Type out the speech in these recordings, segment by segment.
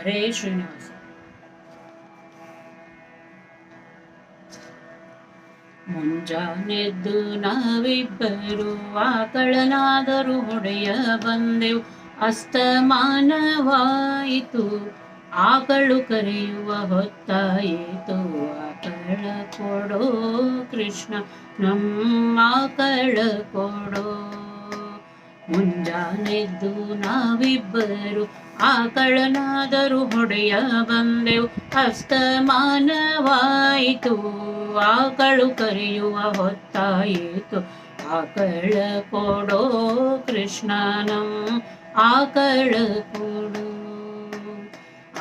ಹರೇ ಶ್ರೀನಿವಾಸ. ಮುಂಜಾನೆದ್ದು ನಾವಿಬ್ಬರು ಆಕಳನಾದರೂ ಹೊಡೆಯ ಬಂದೆವು. ಅಸ್ತಮಾನವಾಯಿತು. ಆಕಳು ಕರೆಯುವ ಹೊತ್ತಾಯಿತು ಆಕಳ ಕೊಡೋ ಕೃಷ್ಣ, ನಮ್ಮ ಆಕಳ ಕೊಡೋ ಮುಂಜಾನೆದ್ದು ನಾವಿಬ್ಬರು ಆಕಳನಾದರೂ ಹೊಡೆಯ ಬಂದೆವು. ಅಸ್ತಮಾನವಾಯಿತು, ಆಕಳು ಕರೆಯುವ ಹೊತ್ತಾಯಿತು. ಆಕಳ ಕೊಡೋ ಕೃಷ್ಣನಂ, ಆಕಳ ಕೊಡು.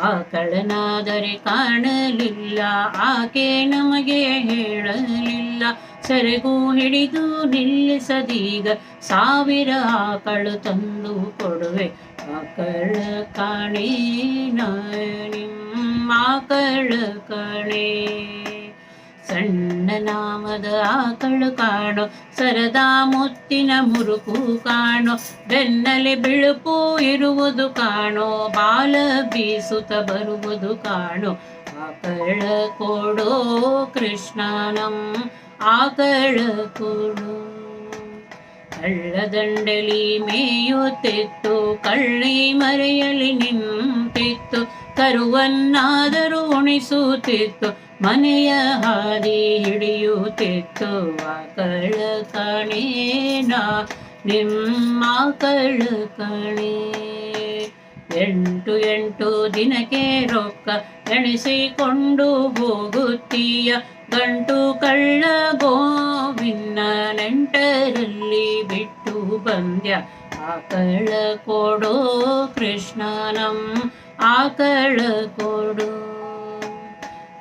ಆಕಳನಾದರೆ ಕಾಣಲಿಲ್ಲ, ಆಕೆ ನಮಗೆ ಹೇಳಲಿಲ್ಲ. ಸೆರೆಗೂ ಹಿಡಿದು ನಿಲ್ಲಿಸದೀಗ ಸಾವಿರ ಆಕಳು ತಂದು ಕೊಡುವೆ. ಆಕಳ ಕಾಣೆ ನಿಮ್ಮ ಆಕಳ ಕಣೆ. ಸಣ್ಣ ನಾಮದ ಆಕಳು ಕಾಣು, ಸರದಾ ಮುತ್ತಿನ ಮುರುಕು ಕಾಣು ಬೆನ್ನಲೆ ಬಿಳುಪು ಇರುವುದು ಕಾಣೋ, ಬಾಲ ಬೀಸುತ್ತ ಬರುವುದು ಕಾಣು. ಆಕಳ ಕೊಡೋ ಕೃಷ್ಣನಂ ಆಕಳ ಕೊಡು. ಕಳ್ಳದಂಡಲಿ ಮೇಯುತ್ತಿತ್ತು, ಕಳ್ಳಿ ಮರೆಯಲಿ ನಿಂತಿತ್ತು ಕರುವನ್ನಾದರೂ ಉಣಿಸುತ್ತಿತ್ತು. ಮನೆಯ ಹಾದಿ ಹಿಡಿಯುತ್ತಿತ್ತು. ಆಕಳ ಕಣೇನ ನಿಮ್ಮ ಕಳ ಕಣೆ. ಎಂಟು ಎಂಟು ದಿನಕ್ಕೆ ರೊಕ್ಕ ಎಣಿಸಿಕೊಂಡು ಹೋಗುತ್ತೀಯ. ಗಂಟು ಕಳ್ಳ ಗೋವಿನ್ನ ನೆಂಟರಲ್ಲಿ ಬಿಟ್ಟು ಬಂದ್ಯ. ಆಕಳ ಕೊಡೋ ಕೃಷ್ಣನಂ ಆಕಳ ಕೊಡು.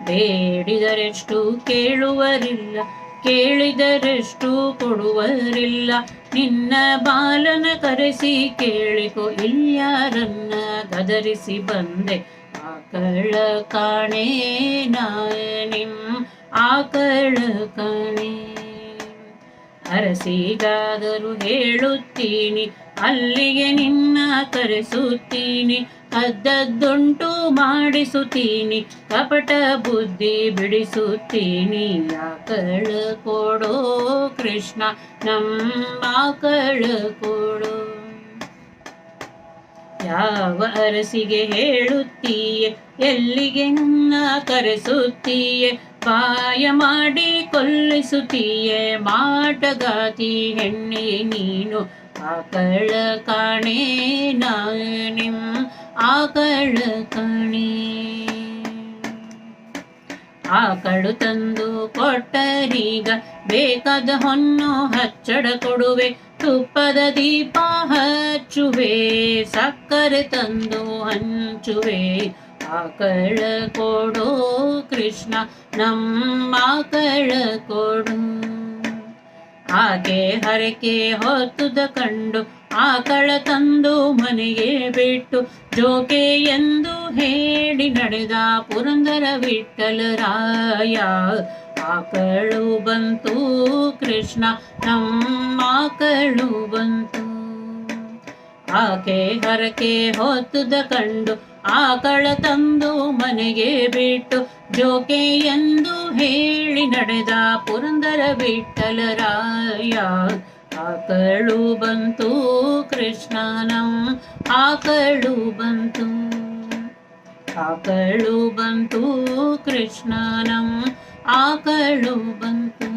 ಬೇಡಿದರೆಷ್ಟು ಕೇಳುವರಿಲ್ಲ, ಕೇಳಿದರೆಷ್ಟು ಕೊಡುವರಿಲ್ಲ. ನಿನ್ನ ಬಾಲನ ಕರೆಸಿ ಕೇಳಿಕೊ, ಇಲ್ಯಾರನ್ನ ಗದರಿಸಿ ಬಂದೆ. ಆಕಳ ಕಾಣೆ ನಿಮ್ ಆಕಳ ಕಾಣೆ. ಅರಸಿಗಾದರೂ ಹೇಳುತ್ತೀನಿ, ಅಲ್ಲಿಗೆ ನಿನ್ನ ಕರೆಸುತ್ತೀನಿ. ಕದ್ದದ್ದುಂಟು ಮಾಡಿಸುತ್ತೀನಿ, ಕಪಟ ಬುದ್ಧಿ ಬಿಡಿಸುತ್ತೀನಿ. ಆಕಳ ಕೊಡೋ ಕೃಷ್ಣ, ನಮ್ಮ ಆಕಳ ಕೊಡೋ? ಯಾವ ಅರಸಿಗೆ ಹೇಳುತ್ತೀಯೆ, ಎಲ್ಲಿಗೆ ನನ್ನ ಕರೆಸುತ್ತೀಯೆ? ಪಾಯ ಮಾಡಿ ಕೊಲ್ಲಿಸುತ್ತೀಯೆ, ಮಾಟಗಾತಿ ಹೆಣ್ಣೆ ನೀನು. ಆಕಳ ಕಾಣೆ ನಿಮ್ ಆಕಳ ಕಣಿ. ಆಕಳು ತಂದು ಕೊಟ್ಟರೀಗ ಬೇಕಾದ ಹೊನ್ನು ಹಚ್ಚಡ ಕೊಡುವೆ. ತುಪ್ಪದ ದೀಪ ಹಚ್ಚುವೆ, ಸಕ್ಕರೆ ತಂದು ಹಂಚುವೆ. ಆಕಳ ಕೊಡು ಕೃಷ್ಣ, ನಮ್ಮ ಆಕಳ ಕೊಡು. ಹಾಗೆ ಹರಕೆ ಹೊತ್ತುದ ಕಂಡು ಆಕಳ ತಂದು ಮನೆಗೆ ಬಿಟ್ಟು ಜೋಕೆ ಎಂದು ಹೇಳಿ ನಡೆದ ಪುರಂದರ ವಿಠಲ ರಾಯ. ಆಕಳು ಬಂತು ಕೃಷ್ಣ, ನಮ್ಮ ಆಕಳು ಬಂತು. ಆಕೆ ಹರಕೆ ಹೊತ್ತುದ ಕಂಡು ಆಕಳ ತಂದು ಮನೆಗೆ ಬಿಟ್ಟು ಜೋಕೆ ಎಂದು ಹೇಳಿ ನಡೆದ ಪುರಂದರ ಬಿಟ್ಟಲರಾಯ ಆಕಳು ಬಂತು ಕೃಷ್ಣನಂ, ಆಕಳು ಬಂತು ಆಕಳು ಬಂತು ಕೃಷ್ಣನಂ, ಆಕಳು ಬಂತು.